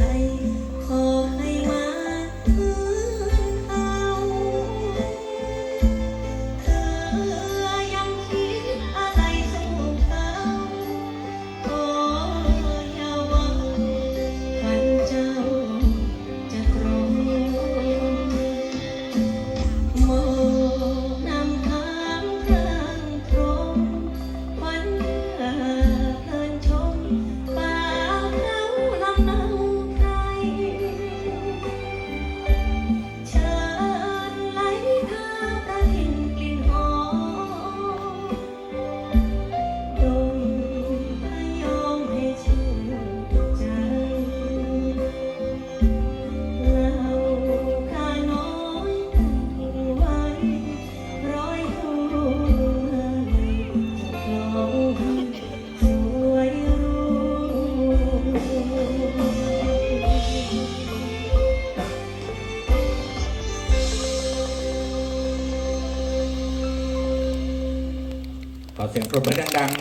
night. เสียงปรบมือดังๆ